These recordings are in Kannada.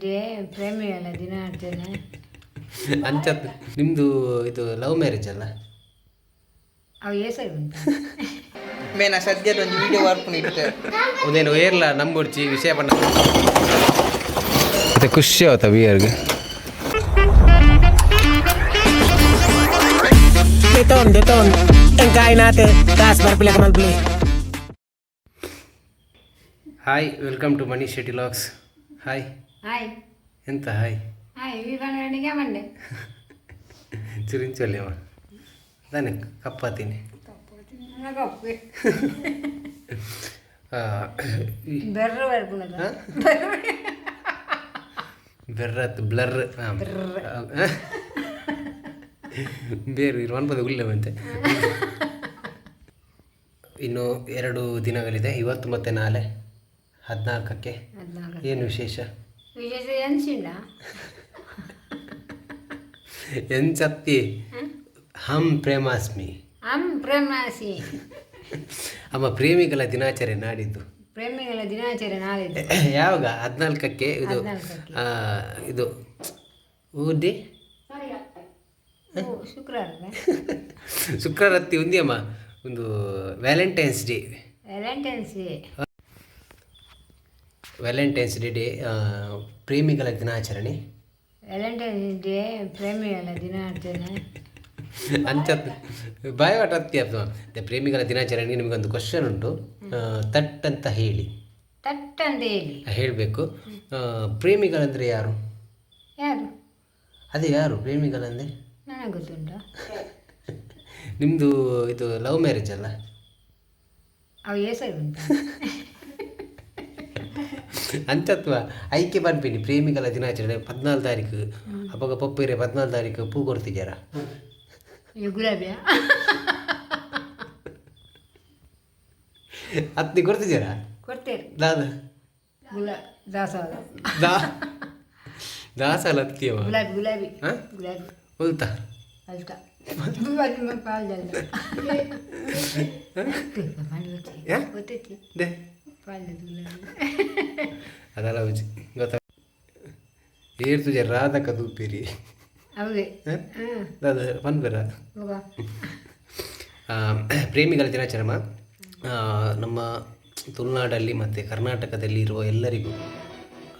ಡೇ ಅಂಚತ್ ನಿಮ್ಮದು ಇದು ಲವ್ ಮ್ಯಾರೇಜ್ ಅಲ್ಲ? ಅವು ಹೆಸರು ಉಂಟು ಮೇನ ಸದ್ಯದ ಒಂದು ವಿಡಿಯೋ ವರ್ಕ್ ಇಟ್ಟು ಒಂದೇನು ಏರ್ಲ ನಂಬುಡ್ಚಿ ವಿಷಯ ಪಂಡ ಮತ್ತೆ ಖುಷಿ ಆವತ್ತ ಬಿಯರ್ಗೆ Deton, deton. Malbili. Hi welcome to Mani Shetty LOX hi hi ಎಂತ ಹಾಯ್ ಹಾಯ್ ಕನ್ನಡಿಗೆ ಮಂಡೆ ಚಿರಿಂಚೊಲ್ಲಿ ಅವ. ತಾನೆ ಕಪ್ಪಾತೀನಿ ಬೆರ್ರತ್ ಬ್ಲರ್. ಬೇರೆ ಇರುವಂಥದ್ದು ಮತ್ತೆ ಇನ್ನು ಎರಡು ದಿನಗಳಿದೆ. ಇವತ್ತು ಮತ್ತೆ ನಾಳೆ ಹದಿನಾಲ್ಕಕ್ಕೆ. ಹದಿನಾಲ್ಕು ಏನು ವಿಶೇಷ? ಎಂಚತ್ತಿ ಹಂ ಪ್ರೇಮಾಸ್ಮಿ. ಹಂ ಪ್ರೇಮಾಸಿ ಅಮ್ಮ ಪ್ರೇಮಿಗಳ ದಿನಾಚರಣೆ ನಾಡಿದ್ದು. ಪ್ರೇಮಿಗಳ ದಿನಾಚರಣೆ ನಾಡಿದ್ದು. ಯಾವಾಗ? ಹದಿನಾಲ್ಕಕ್ಕೆ ಇದು ಇದು ಓ, ಶುಕ್ರವಾರ ಶುಕ್ರವಾರತ್ತಿ ಒಂದಿಯಮ್ಮ ಒಂದು Valentine's Day Valentine's Day Valentine's Day ಪ್ರೇಮಿಗಳ ದಿನಾಚರಣೆ. ವ್ಯಾಲೆಂಟೈನ್ಸ್ ಡೇ ಪ್ರೇಮಿಗಳ ದಿನಾಚರಣೆ. ಅಂಚತ್ ಬಾಯ್ ಅತ್ತಿ ಅದು ಮತ್ತೆ ಪ್ರೇಮಿಗಳ ದಿನಾಚರಣೆ ನಿಮಗೊಂದು ಕ್ವಶನ್ ಉಂಟು. ತಟ್ ಅಂತ ಹೇಳಿ. ತಟ್ ಅಂತ ಹೇಳಿ ಹೇಳಬೇಕು. ಪ್ರೇಮಿಗಳಂದ್ರೆ ಯಾರು? ಯಾರು? ಅದೇ ಯಾರು? ಪ್ರೇಮಿಗಳಂದ್ರೆ? ನನಗೆ ಗೊತ್ತುಂಟ. ನಿಮ್ಮದು ಇದು ಲವ್ ಮ್ಯಾರೇಜ್ ಅಲ್ಲ? ಅವು ಹೆಸರು ಉಂಟು. ಅಂಚತ್ವ ಐಕೆ ಬರ್ಬೇಡಿ ಪ್ರೇಮಿಗಳ ದಿನಾಚರಣೆ ಪದ್ನಾಲ್ಕು ತಾರೀಕು. ಅವಾಗ ಪಪ್ಪೇರೆ ಪದ್ನಾಲ್ಕು ತಾರೀಕು ಪೂ ಕೊಡ್ತಿದ್ಯಾರ ಈ ಗುಲಾಬಿಯ? ಹತ್ತಿ ಕೊಡ್ತಿದ್ಯಾರ ಕೊಡ್ತೇವೆ ದಾದ. ದಾಸವಾಳ. ದಾ ಹತ್ತಿಯವ? ಗುಲಾಬಿ ಗುಲಾಬಿ. ಹಾ? ಗುಲಾಬಿ ಹೋಲ್ತಾ ನಿಮ್ಮ ಪಾಲ್ದಲ್ಲ ಅದಲ್ಲ ಉಜಿ ಗೊತ್ತ? ಏರ್ ತುಜೆ ರಾಧಕ ತೂಪಿರಿ ಬಂದ್ಬೇರ ಪ್ರೇಮಿಗಳ ದಿನಾಚರಣ ನಮ್ಮ ತುಳುನಾಡಲ್ಲಿ ಮತ್ತು ಕರ್ನಾಟಕದಲ್ಲಿ ಇರುವ ಎಲ್ಲರಿಗೂ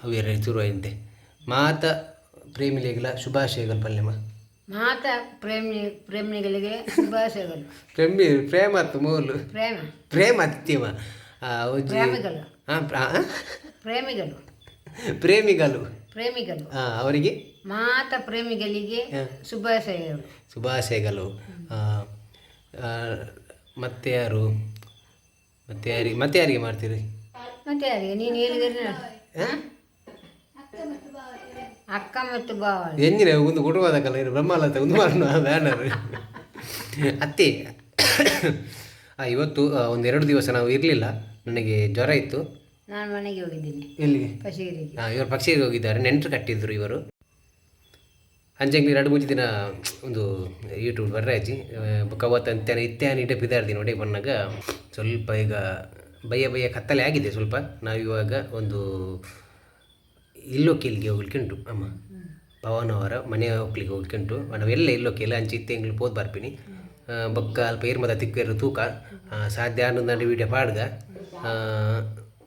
ಅವೇರ ಚುರುವಂತೆ ಮಾತ ಪ್ರೇಮಿಗಳ ಶುಭಾಶಯಗಳು ಪಲ್ಯಮ್ಮ ಮಾತ ಪ್ರೇಮಿ ಪ್ರೇಮಿಗಳಿಗೆ ಶುಭಾಶಯಗಳು. ಪ್ರೇಮಿ ಪ್ರೇಮ ಮೂಲು. ಪ್ರೇಮ. ಪ್ರೇಮ ಹತ್ತಿಯಮ್ಮ ಪ್ರೇಮಿಗಳು. ಹಾಂ ಪ್ರೇಮಿಗಳು. ಪ್ರೇಮಿಗಳು. ಪ್ರೇಮಿಗಳು. ಆ, ಅವರಿಗೆ? ಮಾತ ಪ್ರೇಮಿಗಳಿಗೆ ಶುಭಾಶಯಗಳು. ಶುಭಾಶಯಗಳು. ಮತ್ತೆ ಯಾರು? ಮತ್ತೆ ಯಾರಿಗೆ ಮತ್ತೆ ಯಾರಿಗೆ ಮಾಡ್ತೀರಿ? ಮತ್ತೆ ಯಾರಿಗೆ? ನೀನು ಹೇಳಿದ್ರೆ ಅಕ್ಕ ಮತ್ತು ಬಾವ ಎಂಜಿನ ಒಂದು ಕುಟುಂಬದ ಕಲ ಇರು ಬ್ರಹ್ಮಲತ ಒಂದು ಮಾಡೋಣ ಬ್ಯಾನರ್. ಅತ್ತೆ. ಇವತ್ತು ಒಂದೆರಡು ದಿವಸ ನಾವು ಇರಲಿಲ್ಲ. ನನಗೆ ಜ್ವರ ಇತ್ತು. ನಾನು ಮನೆಗೆ ಹೋಗಿದ್ದೀನಿ. ಎಲ್ಲಿಗೆ? ಇವರು ಪಕ್ಷಿಗೆ ಹೋಗಿದ್ದಾರೆ. ನೆಂಟರು ಕಟ್ಟಿದ್ರು ಇವರು. ಅಂಜಂಗೆ ಎರಡು ಮೂರು ದಿನ ಒಂದು ಯೂಟ್ಯೂಬ್ ಬರ್ರಾಜಿ ಕವತ್ ಅಂತ್ಯಾನ ಇತ್ಯಾನ ಇಟ್ಟ ಬಿದ್ದಾರ್ದಿ ನೋಡಿ ಬಂದಾಗ ಸ್ವಲ್ಪ ಈಗ ಬಯ್ಯ ಬಯ್ಯ ಕತ್ತಲೆ ಆಗಿದೆ ಸ್ವಲ್ಪ. ನಾವಿವಾಗ ಒಂದು ಇಲ್ಲೋಕೀಲಿಗೆ ಹೋಗ್ಲಿಕ್ಕೆ ಉಂಟು ಅಮ್ಮ. ಪವನ್ ಅವರ ಮನೆ ಹೋಗ್ಲಿಕ್ಕೆ ಹೋಗ್ಲಿಕ್ಕುಂಟು ನಾವೆಲ್ಲ ಇಲ್ಲೋಕಿಲ್ಲ ಅಂಚೆ ಇತ್ತೆಂಗ್ಳು ಪೋದ್ ಬರ್ಪಿನಿ. ಬಕ್ಕ ಅಲ್ಪ ಏರ್ಮದ ತಿಕ್ಕೇರು ತೂಕ. ಸಾಧ್ಯ ಅನ್ನೊಂದು ವಿಡಿಯೋ ಪಾಡ್ಗ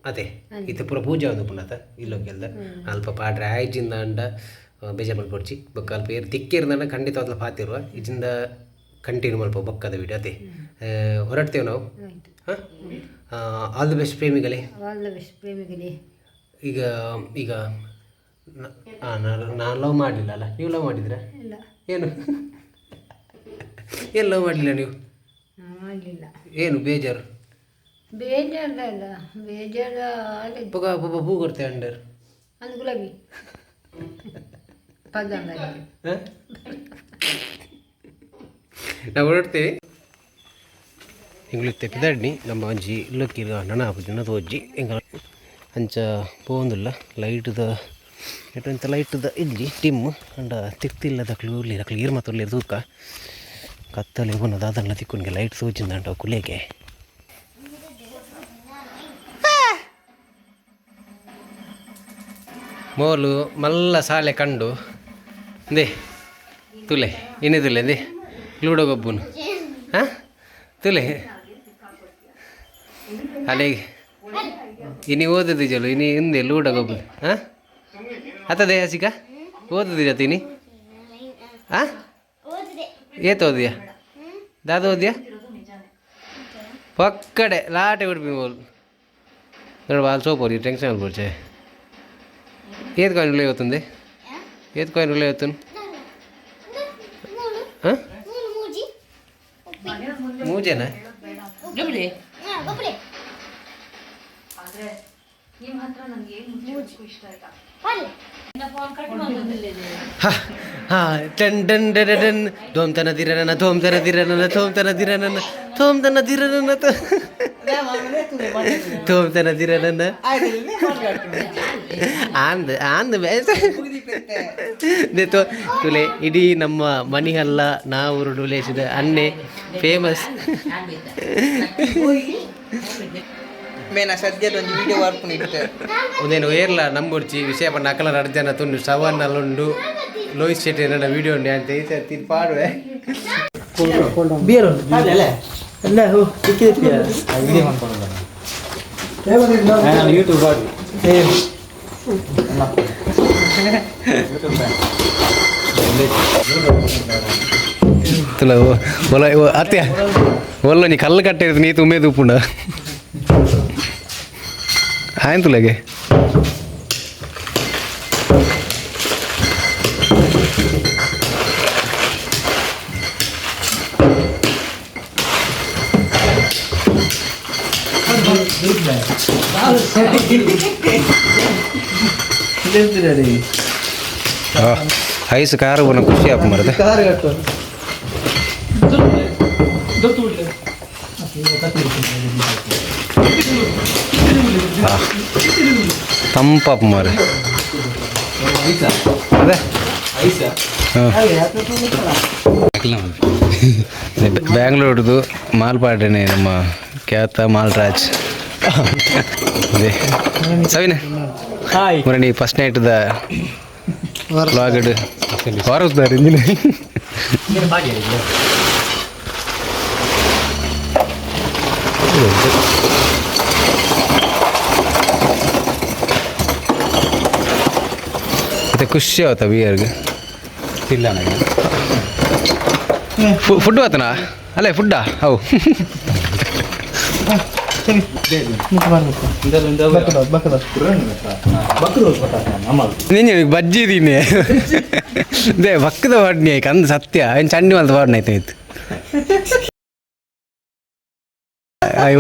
ಅದೇ ಇತ್ತೆ ಪೂರ ಪೂಜೆ ಒಂದು ಪುನಃ ಇಲ್ಲೋಕೆಲ್ದ ಅಲ್ಪ ಪಾಡ್ರೆ ಆಯ್ಜಿಂದ ಅಂಡ ಬೇಜ ಮಲ್ಪೊಡ್ಚಿ ಬೊಕ್ಕ ಅಲ್ಪ ಏರು ನನ್ನ ಖಂಡಿತ ಅದ್ಲ ಪಾತಿರುವ ಇಜಿಂದ ಕಂಟಿನ್ಯೂ ಮಲ್ಪ ಬೊಕ್ಕದ ವಿಡಿಯೋ ಅದೇ. ಹೊರಡ್ತೇವೆ ನಾವು? ಹಾಂ? ಆಲ್ ದ ಬೆಸ್ಟ್ ಪ್ರೇಮಿಗಳೇ. ಆಲ್ ದ ಬೆಸ್ಟ್ ಪ್ರೇಮಿಗಳೇ. ಈಗ ಈಗ ನಾನು ಲವ್ ಮಾಡಲಿಲ್ಲ ಅಲ್ಲ ನೀವು ಲವ್ ಮಾಡಿದ್ರಾ? ಇಲ್ಲ. ಏನು? ಏನು ಲವ್ ಮಾಡಲಿಲ್ಲ ನೀವು? ಏನು ಬೇಜಾರು? ಬೇಜಾರ್ದ ಇಲ್ಲ ಬೇಜಾರ್ದ ಅಲ್ಲಿ ಪೊಗ ಪೊಗ ಹೂ ಕೊಡ್ತೆ ಅಂಡರ್. ಒಂದು ಗುಲಾಬಿ. ಪದಂಗ ಹಾಂ? ನಾವು ಹೊರಡ್ತೇವೆ. ಇಂಗ್ಲಿತ್ತೆ ಪಿದಾಡ್ನಿ ನಮ್ಮ ಅಂಜಿ ಇಲ್ಲಕ್ಕಿರ ನನ ಆಪುಜಿನ ತೋಜ್ಜಿ. ಎಂಗ ಅಂಚ ಪೋಂದಿಲ್ಲ ಲೈಟ್ದ ಎಟ್ಟಂತ ಲೈಟ್ದ ಇಲ್ಲಿ ಟಿಮ್ ಅಂಡ ತಿರ್ತಿಲ್ಲದ ಕ್ಲೂರ್ಲಿ ಕ್ಲಿಯರ್ ಮತ್ತು ತೂಕ ಕತ್ತಲೆ ಉನ್ನದ ಅದನ್ನ ತಿಕ್ಕೊಂಡ್ಗೆ ಲೈಟ್ ಸೋಚಿಂದ ಅಂಟ ಕುಲೆಗೆ ಮೋಲು ಮಲ್ಲ ಸಾಲೆ ಕಂಡು ದೇ, ತುಲೆ, ಇನ್ನೇ ತುಲೆ ದೇ, ಲೂಡೋ ಗೊಬ್ಬುನು. ಹಾಂ? ತುಲೆ. ಅಲ್ಲಿಗೆ ಇನಿ ಓದದು ಜಲು ಇನಿ ಹಿಂದೆ ಲೂಡ ಗೊಬ್ಬು ಹಾಂ? ಅತದೆ ಹಸಿಕ? ಓದದು ಜತೀನಿ ಹಾಂ? ಏತ್ ಓದಿಯಾ? ದಾದ ಓದಿಯಾ? ಪಕ್ಕಡೆ, ಲಾಟೆ ಉಡುಪಿ ಮೋಲ್. ನೋಡುವ ಅಲ್ಲಿ ಸೋಪೋರಿ ಟೆನ್ಷನ್ ಆಗ್ಬಿಡ್ಚೆ ఏది కాయిన్ ఉల్లి అవుతుంది ఏది కాయిన్ ఉల్లి అవుతుంది మూజేనా ಟನ್ ಟನ್ ಡನ್ ಡನ್ ಧೋಮ್ ತನ ದಿರನ ಧೋಮ್ ತನ ದಿರನ ಧೋಮ್ ತನ ದಿರನ ಧೋಮ್ ತನ ದಿರನ ಧೋಮ್ ತನ ದಿರನ ಆಂದ್ ಆಂದ್ ಬೇಸ ತುಲೆ ಇಡೀ ನಮ್ಮ ಮನಿಹಲ್ಲ ನಾವು ಡುಲೇಶದ ಅನ್ನೆ ಫೇಮಸ್ ಮೇನ ಸದ್ಯದ ಒಂದು ವಿಡಿಯೋ ಬರ್ಪುನ ಇಟ್ಟು ಒಂದೇನು ಏರ್ಲ ನಂಬುಡ್ಚಿ ವಿಷಯ ಪಂಡ ಅಕಲ ಅರ್ಜನ ಜನ ತುಂಡು ಸವನ್ನಲ್ಲುಂಡು ಲೋಹಿತ್ ಶೆಟ್ಟಿ ನನ್ನ ವಿಡಿಯೋ ಉಂಡೆ ಅಂತ ಈ ಸರ್ತಿ ಪಾಡುವೆ. ಬಿಯರ್ ಅಲ್ಲ ಹೋ ಸಿಕ್ಕಿದೆ ಯೂಟ್ಯೂಬ್ ತುಲ ಒಲ ಅತ್ಯ ಒಲ್ಲ ನೀ ಕಲ್ಲು ಕಟ್ಟಿರ್ತೀನಿ ನೀ ತುಂಬೆ ಆಯ್ತು ತುಲಗೆ. ಐಸ್ ಕಾರು ಬನ್ನ ಖುಷಿ ಆಪ್ ಮಾಡಿದೆ. ತಂಪಾಪ ಮಾರ ಅದೇ. ಬ್ಯಾಂಗ್ಳೂರ್ದು ಮಾಲ್ಪಾಡನೆ ನಮ್ಮ ಖ್ಯಾತ ಮಾಲ್ರಾಜ್. ಸವಿನ ಹಾಯ್ ಮುರಣಿ ಫಸ್ಟ್ ನೈಟ್ದ ಲಾಗಡ್ ವಾರಸ್ದಾರ ಇಂಜಿನ ಮತ್ತೆ ಖುಷಿ ಆವತ್ತ ಬಿಯರ್ಗೆ ಇಲ್ಲ ಫುಡ್ ಆತನಾ? ಅಲ್ಲೇ ಫುಡ್ಡಾ ಹೌ. ಬಜ್ಜಿ ತಿನ್ನಿ. ದೇ ಬಕ್ಕದ ಪಾಡ್ನಿ ಆಯ್ಕೆ ಅಂದ್ ಸತ್ಯ. ಏನು ಚಂಡಿ ಮಲ್ದ ವಾಡ್ನಿ ಆಯ್ತು ಆಯ್ತು.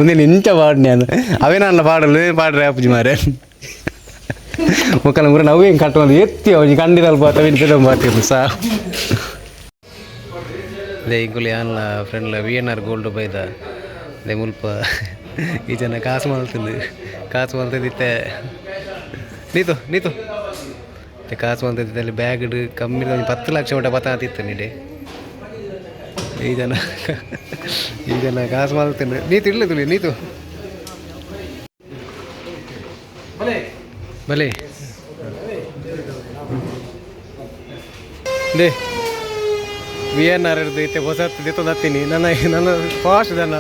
ಒಂದೇ ನಿಂಚ ಪಾಡ್ನಿ ಅಂದ. ಅವೇ ನನ್ನ ಪಾಡಲು ಪಾಡ್ರೆ ಅಪ್ಪಜಿ ಮಾರೆ. ಮುಕ್ಕಲ ಮುರ ನಾವು ಏನ್ ಕಟ್ಟುವಂದು ಎತ್ತಿ ಅವಜಿ ಕಂಡಿರಲ್ ಪಾತ ವಿನ್ಪಿದ ಪಾತಿರ್ನು ಸಾ ಅದೇ ಇಂಕುಲಿ ಆನ್ಲ ಫ್ರೆಂಡ್ಲ ವಿ ಎನ್ ಆರ್ ಗೋಲ್ಡ್ ಬೈದ. ಅದೇ ಮುಲ್ಪ ಈ ಜನ ಕಾಸು ಮಲ್ತಂದು ಕಾಸು ಮಲ್ತದಿತ್ತೆ ನೀತು ನೀತು. ಮತ್ತೆ ಕಾಸು ಮಲ್ತದಿತ್ತೆ ಅಲ್ಲಿ ಬ್ಯಾಗ್ ಕಮ್ಮಿ ಒಂದು ಪತ್ತು ಲಕ್ಷ ಮಟ್ಟ ಪತ ಆತಿತ್ತು ನೀಡಿ ಈ ಜನ ಈ ಜನ ಕಾಸು ಮಲ್ತೀನಿ ನೀತು ಇಡ್ಲಿ ತುಳಿ ನೀತು. ಬಲೆ. ದೇ ವಿ ಎನ್ ಆರ್ ಇರ್ದು ಇತ್ತೆ ಹೊಸ ದಿತ್ತೊಂದು ಹತ್ತೀನಿ. ನನ್ನ ನನ್ನ ಫಾಸ್ಟ್ ದನ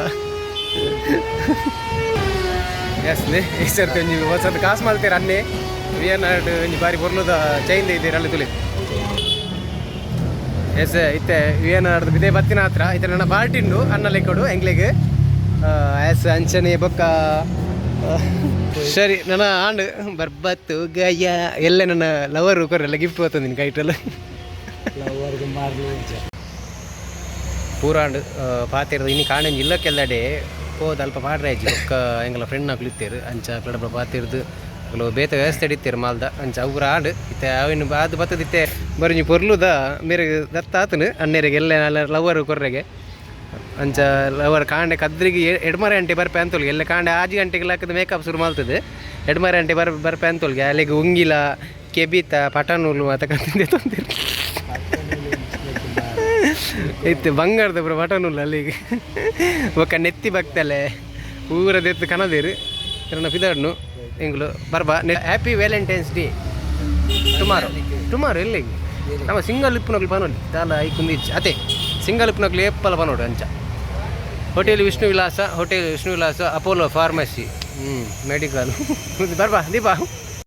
ಎಸ್ ಇಷ್ಟು ಸರ್ತಿ ಒಂಜಿ ಹೊಸದು ಕಾಸು ಮಾಡ್ತೀರ? ಅನ್ನೇ ವಿ ಎನ್ ಆರ್ ಒಂಜಿ ಬಾರಿ ಬರ್ಲುದ ಚೈನ್ ಇದ್ದೀರ ಅಲ್ಲಿ ತುಳಿ ಎಸ್ ಇತ್ತೆ ಆರ್ದು ಬಿದೆ ಬತ್ತಿನ ಹತ್ರ. ಇತ್ತೆ ನನ್ನ ಬಾಲ್ಟಿಂಡು ಅನ್ನಲ್ಲಿ ಕೊಡು ಎಂಗ್ಲಿಗೆ ಎಸ್ ಅಂಚನೆ ಬೊಕ್ಕ. ಸರಿ ನನ್ನ ಆಂಡ್ ಬರ್ಬತ್ತು ಗಯ್ಯ. ಎಲ್ಲ ನನ್ನ ಲವರ್ ಕೊರೆಲ್ಲ ಗಿಫ್ಟ್ ಬರ್ತದೆ ನಿನ್ನ ಕೈಟಲ್ಲ. ಆಂಡು ಪಾತಿರ್ದು ಇನ್ನು ಕಾಣೆ ಇಲ್ಲಕ್ಕೆಲ್ಲಡೆ ಹೋದ ಅಲ್ಪ ಪಾಡ್ರೆ ಆಯ್ತು. ಒಕ್ಕ ಎಂಗಲ ಫ್ರೆಂಡ್ ನಾಕು ಇತ್ತೇರು ಅಂಚ ಕಡಪ ಪಾತಿರ್ದು ಅಗಲು ಬೇತ ವ್ಯವಸ್ಥೆ ಹಿಡಿತೀರು ಮಾಲ್ದ. ಅಂಚ, ಅವ್ರ ಆಡು ಇತ್ತೆ, ಅವಿನ ಅದು ಬತ್ತದಿತ್ತೆ ಬರೀ ಪೊರ್ಲುದ ಮೇರೆ ದತ್ತ ಆತನು. ಅಣ್ಣರಿಗೆ ಎಲ್ಲ ಲವರ್ ಕೊರ್ರೆಗೆ. ಅಂಚ ಲವರ್ ಕಾಂಡೆ ಕದ್ರಿಗೆ ಎಡ್ಮರೆ ಗಂಟೆ ಬರ್ಪೆ ಅಂತೋಲ್ಗೆ. ಎಲ್ಲ ಕಾಂಡೆ ಆಜಿ ಗಂಟೆಗೆ ಹಾಕಿದ ಮೇಕಪ್ ಶುರು ಮಾಡ್ತದೆ. ಎಡ್ಮರೆ ಗಂಟೆ ಬರ್, ಬರ್ಪೆ ಅಂತೋಲ್ಗೆ. ಅಲ್ಲಿಗೆ ಉಂಗಿಲ, ಕೆಬಿತ, ಪಟನೂಲು ಮಾತ ಕತ್ತಿಂದೆ ತಂದಿರು ಇತ್ತು, ಬಂಗಾರದ ಪುರ ಬಟನುಲ್ಲ ಅಲ್ಲಿಗೆ ಒಕ್ಕ ನೆತ್ತಿ ಬಗ್ತಲೆ. ಊರದೆತ್ತು ಕನದಿರು ನನ್ನ ಪಿದಾಡ್ನು. ಎಂಗ್ಲು ಬರ್ಬಾ. Happy Valentine's Day tomorrow tomorrow ಎಲ್ಲಿ? ನಮ್ಮ ಸಿಂಗಲ್ ಇಪ್ಪುನಗ್ಲು ಪನೋಲಿ ತಾಲ ಐಕುಂದಿ ಅದೇ, ಸಿಂಗಲ್ ಇಪ್ಪುನಗ್ಲು ಏಪ್ಪಲ ಬನೋಡು ಅಂಚ. Hotel Vishnu Vilas hotel Vishnu Vilas Apollo pharmacy ಹ್ಞೂ ಮೆಡಿಕಲ್ ಬರ್ಬಾ ದೀಪಾ